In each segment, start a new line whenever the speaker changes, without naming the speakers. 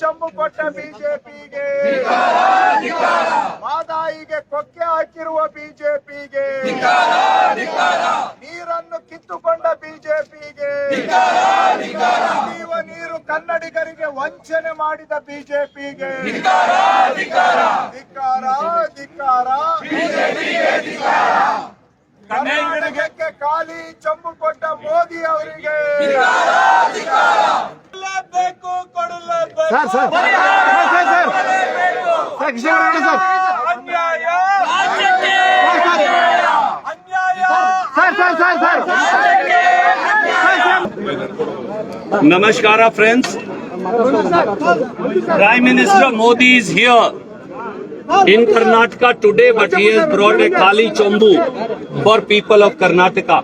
ಚಂಬು ಕೊಟ್ಟ ಬಿಜೆಪಿಗೆ. ಮಾದಾಯಿಗೆ ಕೊಕ್ಕೆ ಹಾಕಿರುವ ಬಿಜೆಪಿಗೆ. ನೀರನ್ನು ಕಿತ್ತುಕೊಂಡ ಬಿಜೆಪಿಗೆ. ಕುಡಿಯುವ ನೀರು ಕನ್ನಡಿಗರಿಗೆ ವಂಚನೆ ಮಾಡಿದ ಬಿಜೆಪಿಗೆ. ಧಿಕ್ಕಾರ ಧಿಕ್ಕಾರ. ಕನ್ನಡಿಗಕ್ಕೆ ಖಾಲಿ ಚಂಬು ಕೊಟ್ಟ ಮೋದಿ ಅವರಿಗೆ.
Sir sir sir sir sir sir Krishna ಅವರೇ ಸರ್
ಅನ್ಯಾಯ ಅನ್ಯಾಯ
sir sir sir sir
Namaskar, friends. Prime Minister Modi is here in Karnataka today, but he has brought a Kali Chombu for people of Karnataka.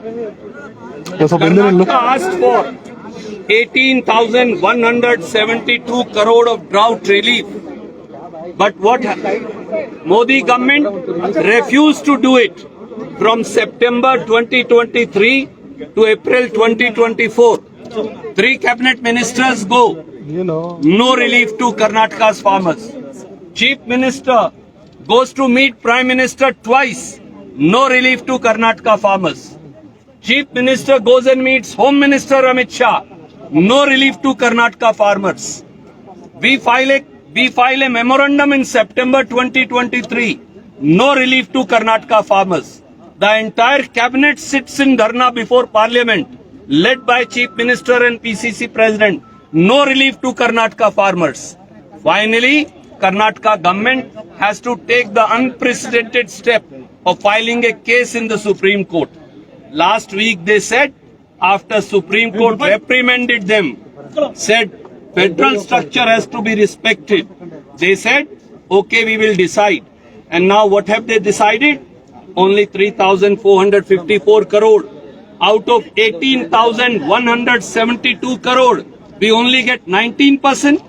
Karnataka asked for 18,172 crore of drought relief. But what happened? Modi government refused to do it from September 2023 to April 2024. Three cabinet ministers go. No relief to Karnataka's farmers. Chief Minister goes to meet Prime Minister twice. No relief to Karnataka farmers. Chief Minister goes and meets Home Minister Amit Shah. No relief to Karnataka farmers. We file a we file a memorandum in September 2023. No relief to Karnataka farmers. The entire cabinet sits in Dharna before Parliament, led by Chief Minister and PCC President. No relief to Karnataka farmers. Finally, Karnataka government has to take the unprecedented step of filing a case in the Supreme Court. Last week they said, after Supreme Court reprimanded them, said federal structure has to be respected. They said, okay, we will decide. And now what have they decided? Only 3,454 crore. Out of 18,172 crore, we only get 19%.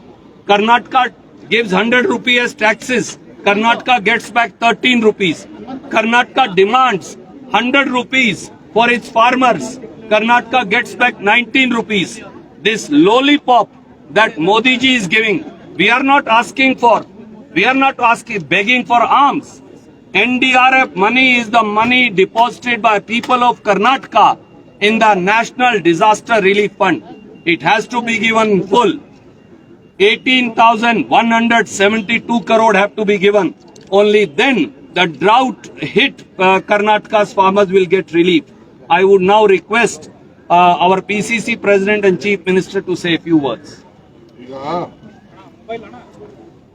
Karnataka gives 100 rupees as taxes. Karnataka gets back 13 rupees. Karnataka demands 100 rupees for its farmers. Karnataka gets back 19 rupees. This lollipop that Modi ji is giving, we are not asking for, we are not asking, begging for alms. NDRF money is the money deposited by people of Karnataka in the National Disaster Relief Fund. It has to be given full. 18,172 crore have to be given. Only then the drought hit uh, Karnataka's farmers will get relief. I would now request uh, our PCC President and Chief Minister to say a few words.
ಈಗ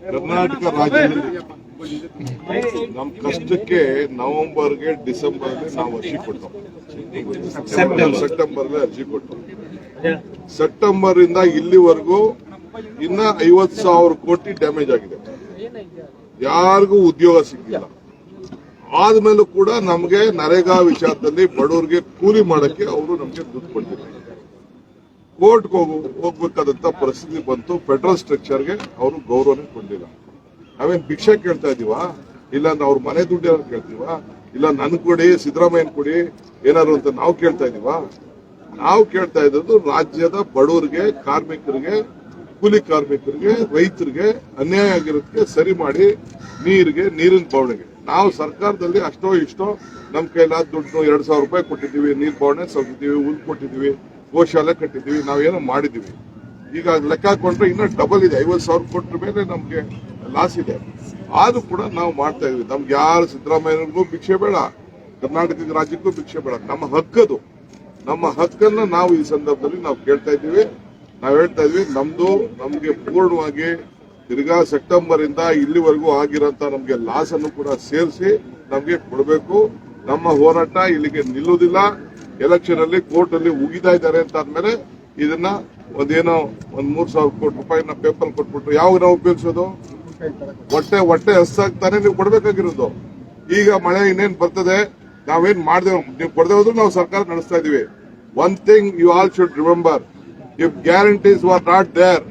ಕರ್ನಾಟಕ ರಾಜ್ಯದಲ್ಲಿ ನಮ್ಮ ಕಷ್ಟಕ್ಕೆ ನವೆಂಬರ್ಗೆ ಡಿಸೆಂಬರ್ಗೆ ನಾವು ಅರ್ಜಿ ಕೊಟ್ಟವು ಸೆಪ್ಟೆಂಬರ್ಗೆ ಅರ್ಜಿ ಕೊಟ್ಟು September ಇಂದ ಇಲ್ಲಿವರೆಗೂ ಇನ್ನ ಐವತ್ ಸಾವಿರ ಕೋಟಿ ಡ್ಯಾಮೇಜ್ ಆಗಿದೆ. ಯಾರಿಗೂ ಉದ್ಯೋಗ ಸಿಕ್ಕಿಲ್ಲ. ಆದ್ಮೇಲೂ ಕೂಡ ನಮಗೆ ನರೇಗಾ ವಿಚಾರದಲ್ಲಿ ಬಡವರಿಗೆ ಕೂಲಿ ಮಾಡಕ್ಕೆ ಅವರು ನಮಗೆ ದುಡ್ಡು ಕೊಟ್ಟಿದ್ದಾರೆ. ಕೋರ್ಟ್ಗೆ ಹೋಗು, ಹೋಗ್ಬೇಕಾದಂತ ಪರಿಸ್ಥಿತಿ ಬಂತು. ಫೆಡರಲ್ ಸ್ಟ್ರಕ್ಚರ್ಗೆ ಅವರು ಗೌರವನೇ ಕೊಟ್ಟಿಲ್ಲ ನಾವೇನ್ ಭಿಕ್ಷೆ ಕೇಳ್ತಾ ಇದೀವ? ಇಲ್ಲ ಅವ್ರ ಮನೆ ದುಡ್ಡು ಏನಾದ್ರು ಕೇಳ್ತೀವಾ? ಇಲ್ಲ ನನ್ ಕೊಡಿ, ಸಿದ್ದರಾಮಯ್ಯನ್ ಕೊಡಿ, ಏನಾದ್ರು ಅಂತ ನಾವು ಕೇಳ್ತಾ ಇದೀವ? ನಾವು ಕೇಳ್ತಾ ಇದ್ದದ್ದು ರಾಜ್ಯದ ಬಡವರಿಗೆ, ಕಾರ್ಮಿಕರಿಗೆ, ಕೂಲಿ ಕಾರ್ಮಿಕರಿಗೆ, ರೈತರಿಗೆ ಅನ್ಯಾಯ ಆಗಿರೋದಕ್ಕೆ ಸರಿ ಮಾಡಿ ನೀರಿಗೆ, ನೀರಿನ ಬವಣೆಗೆ. ನಾವು ಸರ್ಕಾರದಲ್ಲಿ ಅಷ್ಟೋ ಇಷ್ಟೋ ನಮ್ಮ ಕೈಲಾದ ದುಡ್ಡು ಎರಡು ಸಾವಿರ ರೂಪಾಯಿ ಕೊಟ್ಟಿದ್ದೀವಿ, ನೀರ್ ಬವಣೆ ಸಲ್ತಿದ್ದೀವಿ ಹುಲ್ ಕೊಟ್ಟಿದ್ದೀವಿ, ಗೋಶಾಲೆ ಕಟ್ಟಿದ್ದೀವಿ, ನಾವೇನೋ ಮಾಡಿದ್ದೀವಿ. ಈಗ ಲೆಕ್ಕ ಹಾಕೊಂಡ್ರೆ ಇನ್ನೂ ಡಬಲ್ ಇದೆ, ಐವತ್ತು ಸಾವಿರ ಕೊಟ್ರ ಮೇಲೆ ನಮಗೆ ಲಾಸ್ ಇದೆ. ಆದರೂ ಕೂಡ ನಾವು ಮಾಡ್ತಾ ಇದೀವಿ. ನಮ್ಗೆ ಯಾರು ಸಿದ್ದರಾಮಯ್ಯನಿಗೂ ಭಿಕ್ಷೆ ಬೇಡ, ಕರ್ನಾಟಕದ ರಾಜ್ಯಕ್ಕೂ ಭಿಕ್ಷೆ ಬೇಡ. ನಮ್ಮ ಹಕ್ಕದು. ನಮ್ಮ ಹಕ್ಕನ್ನ ನಾವು ಈ ಸಂದರ್ಭದಲ್ಲಿ ನಾವು ಕೇಳ್ತಾ ಇದ್ದೀವಿ. ನಾವು ಹೇಳ್ತಾ ಇದ್ವಿ, ನಮ್ದು ನಮಗೆ ಪೂರ್ಣವಾಗಿ ತಿರ್ಗಾ ಸೆಪ್ಟೆಂಬರ್ ಇಂದ ಇಲ್ಲಿವರೆಗೂ ಆಗಿರೋಂತ ನಮಗೆ ಲಾಸ್ ಅನ್ನು ಕೂಡ ಸೇರಿಸಿ ನಮಗೆ ಕೊಡಬೇಕು. ನಮ್ಮ ಹೋರಾಟ ಇಲ್ಲಿಗೆ ನಿಲ್ಲುವುದಿಲ್ಲ. ಎಲೆಕ್ಷನ್ ಅಲ್ಲಿ ಕೋರ್ಟ್ ಅಲ್ಲಿ ಉಗಿತಾ ಇದ್ದಾರೆ ಅಂತ ಆದ್ಮೇಲೆ ಇದನ್ನ ಒಂದೇನೋ ಒಂದ್ ಮೂರ್ ಸಾವಿರ ಕೋಟಿ ರೂಪಾಯಿನ ಪೇಪರ್ ಕೊಟ್ಬಿಟ್ಟು ಯಾವಾಗ ನಾವು ಉಪಯೋಗಿಸೋದು? ಹೊಟ್ಟೆ ಹೊಟ್ಟೆ ಹಸ್ಸಾಗ್ತಾನೆ ನೀವು ಕೊಡ್ಬೇಕಾಗಿರೋದು. ಈಗ ಮಳೆ ಇನ್ನೇನ್ ಬರ್ತದೆ? ನಾವೇನ್ ಮಾಡ್ದೇವ್ ನೀವು ಕೊಡದೆ ಹೋದ್ರು ನಾವು ಸರ್ಕಾರ ನಡೆಸ್ತಾ ಇದೀವಿ. One thing you all should remember if guarantees are not there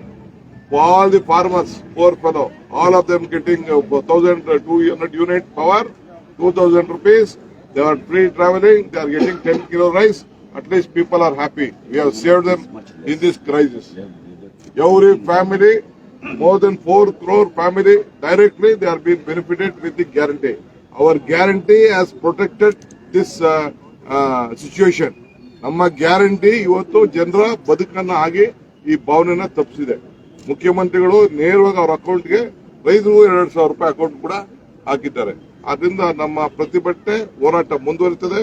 all the farmers, poor fellow, all of them getting uh, 1,200 unit power, 2,000 rupees. They are free traveling. They are getting 10 kilo rice. At least people are happy. We have saved them in this crisis. Every family more than 4 crore family directly they are being benefited with the guarantee. Our guarantee has protected this uh, uh, situation. ನಮ್ಮ guarantee ಇವತ್ತು ಜನರ ಬದುಕನ್ನ ಆಗಿ ಈ ಭಾವನೆನ ತಪ್ಪಿಸಿದೆ ಮುಖ್ಯಮಂತ್ರಿಗಳು ನೇರವಾಗಿ ಅವ್ರ ಅಕೌಂಟ್ಗೆ ರೈತರು ಎರಡು ಸಾವಿರ ರೂಪಾಯಿ ಅಕೌಂಟ್ ಕೂಡ ಹಾಕಿದ್ದಾರೆ. ಆದ್ರಿಂದ ನಮ್ಮ ಪ್ರತಿಭಟನೆ ಹೋರಾಟ ಮುಂದುವರಿತದೆ.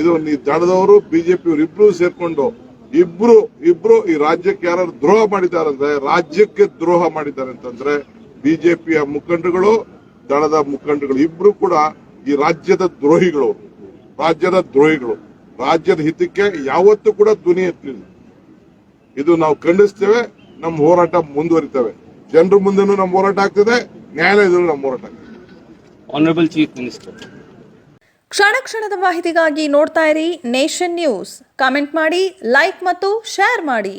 ಇದು ಈ ದಳದವರು ಬಿಜೆಪಿ ಇಬ್ರು ಸೇರ್ಕೊಂಡು ಇಬ್ರು ಇಬ್ರು ಈ ರಾಜ್ಯಕ್ಕೆ ಯಾರು ದ್ರೋಹ ಮಾಡಿದ್ದಾರೆ ಅಂದ್ರೆ ರಾಜ್ಯಕ್ಕೆ ದ್ರೋಹ ಮಾಡಿದ್ದಾರೆ ಅಂತಂದ್ರೆ ಬಿಜೆಪಿಯ ಮುಖಂಡಗಳು ದಳದ ಮುಖಂಡಗಳು ಇಬ್ರು ಕೂಡ ಈ ರಾಜ್ಯದ ದ್ರೋಹಿಗಳು. ರಾಜ್ಯದ ದ್ರೋಹಿಗಳು. ರಾಜ್ಯದ ಹಿತಕ್ಕೆ ಯಾವತ್ತೂ ಕೂಡ ಧ್ವನಿ ಎತ್ತಲಿಲ್ಲ. ಇದು ನಾವು ಖಂಡಿಸ್ತೇವೆ. ನಮ್ಮ ಹೋರಾಟ ಮುಂದುವರಿತವೆ. ಜನರ ಮುಂದೆನೂ ನಮ್ಮ ಹೋರಾಟ ಆಗ್ತದೆ ನ್ಯಾಯಾಲಯದಲ್ಲೂ ನಮ್ಮ ಹೋರಾಟ ಆಗ್ತದೆ.
ಆನರಬಲ್ ಚೀಫ್ ಮಿನಿಸ್ಟರ್
ಕ್ಷಣ ಕ್ಷಣದ ಮಾಹಿತಿಗಾಗಿ ನೋಡ್ತಾ ಇರಿ ನೇಷನ್ ನ್ಯೂಸ್. ಕಾಮೆಂಟ್ ಮಾಡಿ ಲೈಕ್ ಮತ್ತು ಶೇರ್ ಮಾಡಿ.